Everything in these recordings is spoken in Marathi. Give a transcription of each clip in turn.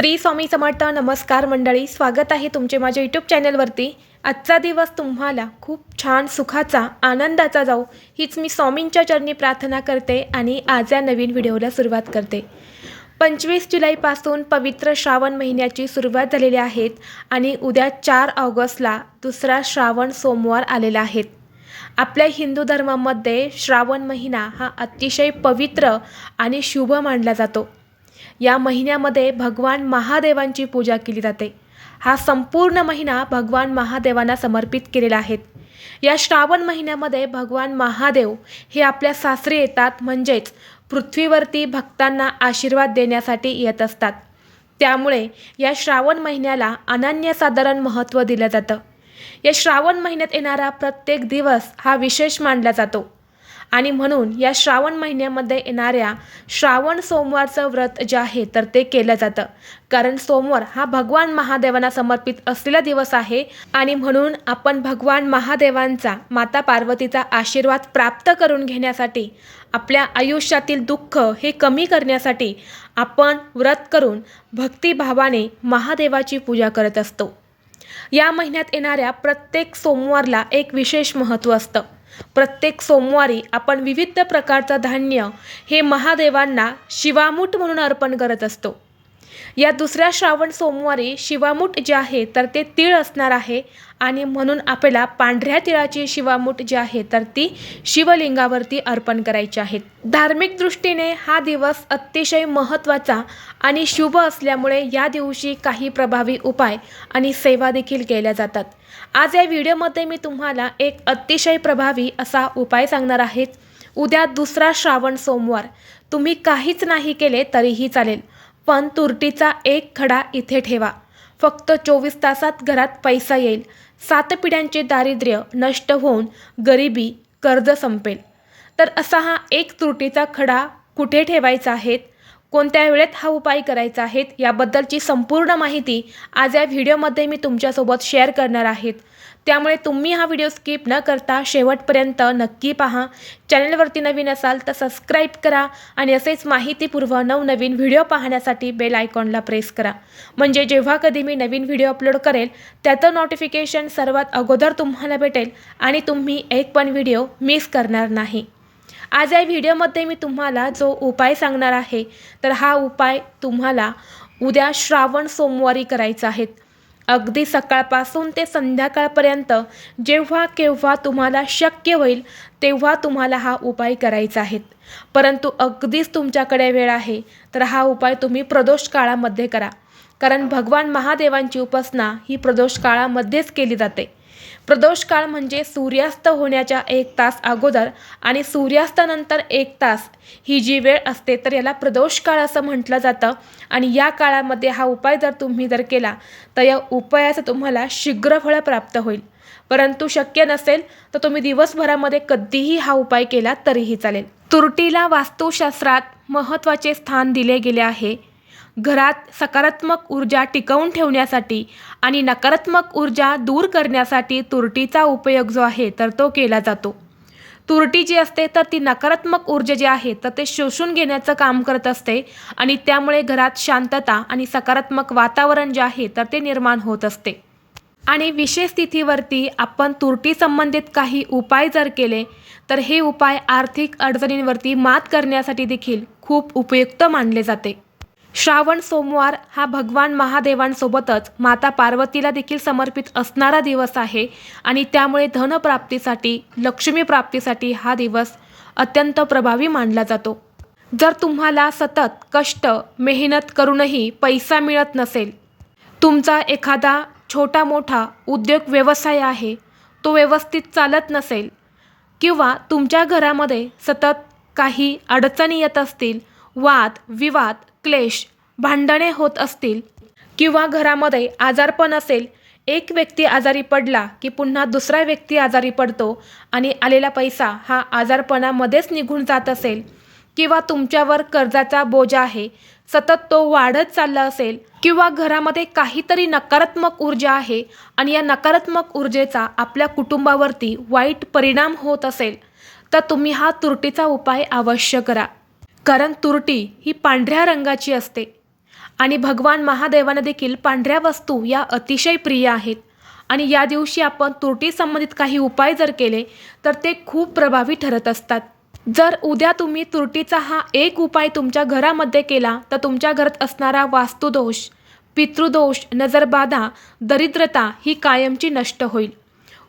श्री स्वामी समर्थ नमस्कार मंडळी स्वागत आहे तुमचे माझ्या यूट्यूब चॅनलवरती. आजचा दिवस तुम्हाला खूप छान सुखाचा आनंदाचा जाऊ हीच मी स्वामींच्या चरणी प्रार्थना करते आणि आज या नवीन व्हिडिओला सुरुवात करते. पंचवीस जुलैपासून पवित्र श्रावण महिन्याची सुरुवात झालेली आहेत आणि उद्या चार ऑगस्टला दुसरा श्रावण सोमवार आलेला आहेत आपल्या हिंदू धर्मामध्ये श्रावण महिना हा अतिशय पवित्र आणि शुभ मानला जातो. या महिन्यामध्ये भगवान महादेवांची पूजा केली जाते. हा संपूर्ण महिना भगवान महादेवांना समर्पित केलेला आहे. या श्रावण महिन्यामध्ये भगवान महादेव हे आपल्या सासरी येतात म्हणजेच पृथ्वीवरती भक्तांना आशीर्वाद देण्यासाठी येत असतात. त्यामुळे या श्रावण महिन्याला अनन्यसाधारण महत्त्व दिलं जातं. या श्रावण महिन्यात येणारा प्रत्येक दिवस हा विशेष मानला जातो. आणि म्हणून या श्रावण महिन्यामध्ये येणाऱ्या श्रावण सोमवारचं व्रत जे आहे तर ते केलं जातं. कारण सोमवार हा भगवान महादेवांना समर्पित असलेला दिवस आहे आणि म्हणून आपण भगवान महादेवांचा माता पार्वतीचा आशीर्वाद प्राप्त करून घेण्यासाठी आपल्या आयुष्यातील दुःख हे कमी करण्यासाठी आपण व्रत करून भक्तिभावाने महादेवाची पूजा करत असतो. या महिन्यात येणाऱ्या प्रत्येक सोमवारला एक विशेष महत्त्व असतं. प्रत्येक सोमवारी आपण विविध प्रकारचं धान्य हे महादेवांना शिवामूठ म्हणून अर्पण करत असतो. या दुसऱ्या श्रावण सोमवारी शिवामूठ जे आहे तर ते तीळ असणार आहे. आणि म्हणून आपल्याला पांढऱ्या तिळाची शिवामूठ जी आहे तर ती शिवलिंगावरती अर्पण करायची आहेत धार्मिक दृष्टीने हा दिवस अतिशय महत्त्वाचा आणि शुभ असल्यामुळे या दिवशी काही प्रभावी उपाय आणि सेवा देखील केल्या जातात. आज या व्हिडिओमध्ये मी तुम्हाला एक अतिशय प्रभावी असा उपाय सांगणार आहेत उद्या दुसरा श्रावण सोमवार. तुम्ही काहीच नाही केले तरीही चालेल. पण तुरटीचा एक खडा इथे ठेवा. फक्त चोवीस तासात घरात पैसा येईल. सात पिढ्यांचे दारिद्र्य नष्ट होऊन गरिबी कर्ज संपेल. तर असा हा एक तुरटीचा खडा कुठे ठेवायचा आहेत? कोणत्या वेळेत हा उपाय करायचा आहेत? याबद्दलची संपूर्ण माहिती आज या व्हिडिओमध्ये मी तुमच्यासोबत शेअर करणार आहेत त्यामुळे तुम्ही हा व्हिडिओ स्किप न करता शेवटपर्यंत नक्की पहा. चॅनलवरती नवीन असाल तर सबस्क्राईब करा आणि असेच माहितीपूर्व नवनवीन व्हिडिओ पाहण्यासाठी बेल आयकॉनला प्रेस करा. म्हणजे जेव्हा कधी मी नवीन व्हिडिओ अपलोड करेल त्याचं नोटिफिकेशन सर्वात अगोदर तुम्हाला भेटेल आणि तुम्ही एक पण व्हिडिओ मिस करणार नाही. आज या व्हिडिओमध्ये मी तुम्हाला जो उपाय सांगणार आहे तर हा उपाय तुम्हाला उद्या श्रावण सोमवारी करायचा आहे. अगदी सकाळपासून ते संध्याकाळपर्यंत जेव्हा केव्हा तुम्हाला शक्य होईल तेव्हा तुम्हाला हा उपाय करायचा आहे. परंतु अगदीच तुमच्याकडे वेळ आहे तर हा उपाय तुम्ही प्रदोष काळामध्ये करा. कारण भगवान महादेवांची उपासना ही प्रदोष काळामध्येच केली जाते. प्रदोष काळ म्हणजे सूर्यास्त होण्याच्या एक तास अगोदर आणि सूर्यास्तानंतर एक तास. ही जी वेळ असते तर याला प्रदोष काळ असं म्हटलं जातं. आणि या काळामध्ये हा उपाय जर तुम्ही जर केला तर या उपायाचं तुम्हाला शीघ्र फळ प्राप्त होईल. परंतु शक्य नसेल तर तुम्ही दिवसभरामध्ये कधीही हा उपाय केला तरीही चालेल. तुरटीला वास्तुशास्त्रात महत्त्वाचे स्थान दिले गेले आहे. घरात सकारात्मक ऊर्जा टिकवून ठेवण्यासाठी आणि नकारात्मक ऊर्जा दूर करण्यासाठी तुरटीचा उपयोग जो आहे तर तो केला जातो. तुरटी जी असते तर ती नकारात्मक ऊर्जा जी आहे तर ते शोषून घेण्याचं काम करत असते आणि त्यामुळे घरात शांतता आणि सकारात्मक वातावरण जे आहे तर ते निर्माण होत असते. आणि विशेष तिथीवरती आपण तुरटी संबंधित काही उपाय जर केले तर हे उपाय आर्थिक अडचणींवरती मात करण्यासाठी देखील खूप उपयुक्त मानले जाते. श्रावण सोमवार हा भगवान महादेवांसोबतच माता पार्वतीला देखील समर्पित असणारा दिवस आहे आणि त्यामुळे धनप्राप्तीसाठी लक्ष्मी प्राप्तीसाठी हा दिवस अत्यंत प्रभावी मानला जातो. जर तुम्हाला सतत कष्ट मेहनत करूनही पैसा मिळत नसेल तुमचा एखादा छोटा मोठा उद्योग व्यवसाय आहे तो व्यवस्थित चालत नसेल किंवा तुमच्या घरामध्ये सतत काही अडचणी येत असतील वाद विवाद क्लेश भांडणे होत असतील किंवा घरामध्ये आजारपण असेल एक व्यक्ती आजारी पडला की पुन्हा दुसरा व्यक्ती आजारी पडतो आणि आलेला पैसा हा आजारपणामध्येच निघून जात असेल किंवा तुमच्यावर कर्जाचा बोजा आहे सतत तो वाढत चालला असेल किंवा घरामध्ये काहीतरी नकारात्मक ऊर्जा आहे आणि या नकारात्मक ऊर्जेचा आपल्या कुटुंबावरती वाईट परिणाम होत असेल तर तुम्ही हा तुरटीचा उपाय अवश्य करा. कारण तुरटी ही पांढऱ्या रंगाची असते. आणि भगवान महादेवानं देखील पांढऱ्या वस्तू या अतिशय प्रिय आहेत. आणि या दिवशी आपण तुरटी संबंधित काही उपाय जर केले तर ते खूप प्रभावी ठरत असतात. जर उद्या तुम्ही तुरटीचा हा एक उपाय तुमच्या घरामध्ये केला तर तुमच्या घरात असणारा वास्तुदोष पितृदोष नजरबाधा दरिद्रता ही कायमची नष्ट होईल.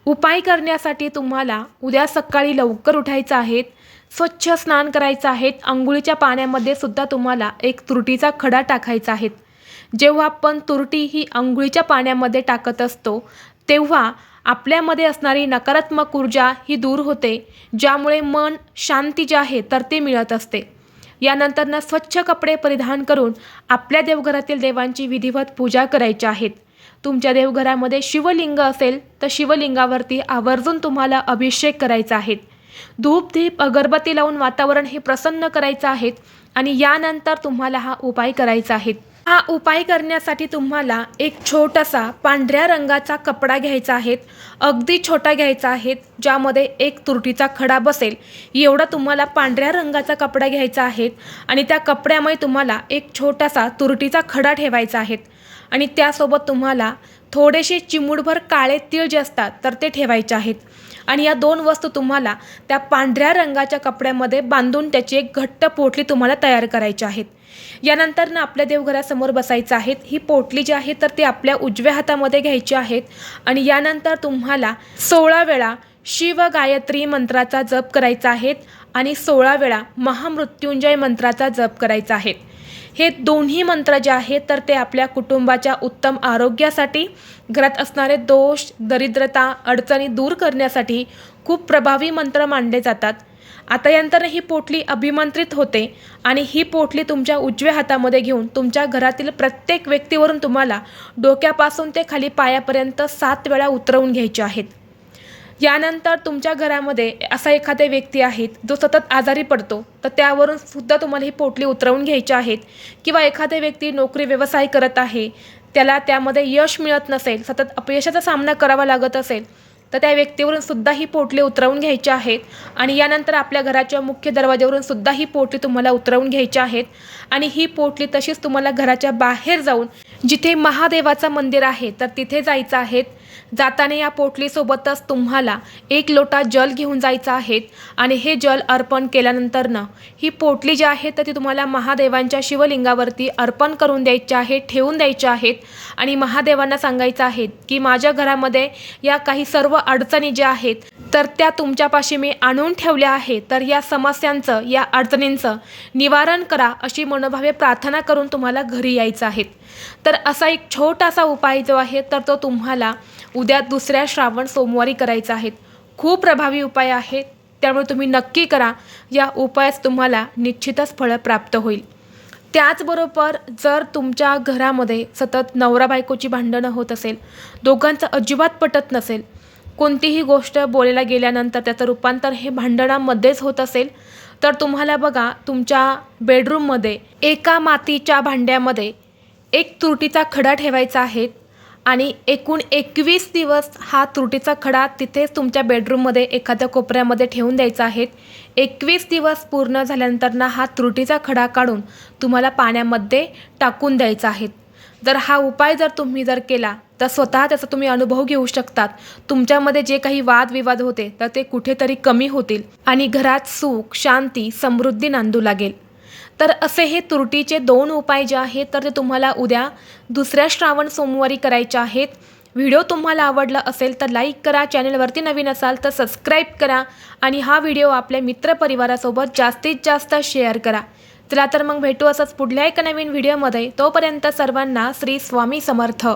उपाय करण्यासाठी तुम्हाला उद्या सकाळी लवकर उठायचं आहेत स्वच्छ स्नान करायचं आहे आंघोळीच्या पाण्यामध्ये सुद्धा तुम्हाला एक तुरटीचा खडा टाकायचा आहे. जेव्हा आपण तुरटी ही आंघोळीच्या पाण्यामध्ये टाकत असतो तेव्हा आपल्यामध्ये असणारी नकारात्मक ऊर्जा ही दूर होते ज्यामुळे मन शांती जे आहे तर ते मिळत असते. यानंतरनं स्वच्छ कपडे परिधान करून आपल्या देवघरातील देवांची विधिवत पूजा करायची आहेत. तुमच्या देवघरामध्ये शिवलिंग असेल तर शिवलिंगावरती आवर्जून तुम्हाला अभिषेक करायचा आहे. धूप दीप अगरबत्ती लावून वातावरण हे प्रसन्न करायचं आहे आणि यानंतर तुम्हाला हा उपाय करायचा आहे. हा उपाय करण्यासाठी तुम्हाला एक छोटासा पांढऱ्या रंगाचा कपडा घ्यायचा आहे. अगदी छोटा घ्यायचा आहे ज्यामध्ये एक तुरटीचा खडा बसेल. एवढा तुम्हाला पांढऱ्या रंगाचा कपडा घ्यायचा आहे आणि त्या कपड्यामध्ये तुम्हाला एक छोटासा तुरटीचा खडा ठेवायचा आहे. आणि त्यासोबत तुम्हाला थोडेसे चिमुडभर काळे तीळ जे असतात तर ते ठेवायचे आहेत. आणि या दोन वस्तू तुम्हाला त्या पांढऱ्या रंगाच्या कपड्यामध्ये बांधून त्याची एक घट्ट पोटली तुम्हाला तयार करायची आहेत. यानंतर ना आपल्या देवघरासमोर बसायचं आहेत. ही पोटली जी आहे तर ती आपल्या उजव्या हातामध्ये घ्यायची आहेत. आणि यानंतर तुम्हाला सोळा वेळा शिव गायत्री मंत्राचा जप करायचा आहे. आणि सोळा वेळा महामृत्युंजय मंत्राचा जप करायचा आहे. हे दोन्ही मंत्र जे आहेत तर ते आपल्या कुटुंबाच्या उत्तम आरोग्यासाठी घरात असणारे दोष दरिद्रता अडचणी दूर करण्यासाठी खूप प्रभावी मंत्र मानले जातात. आता यानंतर ही पोटली अभिमंत्रित होते आणि ही पोटली तुमच्या उजव्या हातामध्ये घेऊन तुमच्या घरातील प्रत्येक व्यक्तीवरून तुम्हाला डोक्यापासून ते खाली पायापर्यंत सात वेळा उतरवून घ्यायचे आहेत. यानंतर तुमच्या घरामध्ये असा एखादा व्यक्ती आहेत जो सतत आजारी पडतो तर त्यावरून सुद्धा तुम्हाला ही पोटली उतरवून घ्यायची आहेत. किंवा एखादा व्यक्ती नोकरी व्यवसाय करत आहे त्याला त्यामध्ये यश मिळत नसेल सतत अपयशाचा सामना करावा लागत असेल तर त्या व्यक्तीवरून सुद्धा ही पोटली उतरवून घ्यायची आहेत. आणि यानंतर आपल्या घराच्या मुख्य दरवाज्यावरून सुद्धा ही पोटली तुम्हाला उतरवून घ्यायची आहेत. आणि ही पोटली तशीच तुम्हाला घराच्या बाहेर जाऊन जिथे महादेवाचं मंदिर आहे तर तिथे जायचं आहेत. जाताना या पोटलीसोबतच तुम्हाला एक लोटा जल घेऊन जायचं आहे आणि हे जल अर्पण केल्यानंतरनं ही पोटली जी आहे तर ती तुम्हाला महादेवांच्या शिवलिंगावरती अर्पण करून द्यायची आहे ठेवून द्यायची आहेत. आणि महादेवांना सांगायचं आहे की माझ्या घरामध्ये या काही सर्व अडचणी ज्या आहेत तर त्या तुमच्यापाशी मी आणून ठेवल्या आहेत तर या समस्यांचं या अडचणींचं निवारण करा अशी मनोभावे प्रार्थना करून तुम्हाला घरी यायचं आहे तर असा एक छोटासा उपाय जो आहे तर तो तुम्हाला उद्या दुसऱ्या श्रावण सोमवारी करायचा आहे. खूप प्रभावी उपाय आहे. त्यामुळे तुम्ही नक्की करा. या उपायास तुम्हाला निश्चितच फळं प्राप्त होईल. त्याचबरोबर जर तुमच्या घरामध्ये सतत नवरा बायकोची भांडणं होत असेल दोघांचं अजिबात पटत नसेल कोणतीही गोष्ट बोलायला गेल्यानंतर त्याचं रूपांतर हे भांडणामध्येच होत असेल तर तुम्हाला बघा तुमच्या बेडरूममध्ये एका मातीच्या भांड्यामध्ये एक तुरटीचा खडा ठेवायचा आहे आणि एकूण एकवीस दिवस हा तुरटीचा खडा तिथेच तुमच्या बेडरूममध्ये एखाद्या कोपऱ्यामध्ये ठेवून द्यायचा आहे. एकवीस दिवस पूर्ण झाल्यानंतर ना हा तुरटीचा खडा काढून तुम्हाला पाण्यामध्ये टाकून द्यायचा आहे. जर हा उपाय जर तुम्ही जर केला तर स्वतः त्याचा तुम्ही अनुभव घेऊ शकतात. तुमच्यामध्ये जे काही वादविवाद होते तर ते कुठेतरी कमी होतील आणि घरात सुख शांती समृद्धी नांदू लागेल. तर असे हे तुरटीचे दोन उपाय जे आहेत तर ते तुम्हाला उद्या दुसऱ्या श्रावण सोमवारी करायचे आहेत. व्हिडिओ तुम्हाला आवडला असेल तर लाईक करा चॅनलवरती नवीन असाल तर सबस्क्राईब करा आणि हा व्हिडिओ आपल्या मित्रपरिवारासोबत जास्तीत जास्त शेअर करा. चला तर मग भेटू असंच पुढल्या एका नवीन व्हिडिओमध्ये. तोपर्यंत सर्वांना श्री स्वामी समर्थ.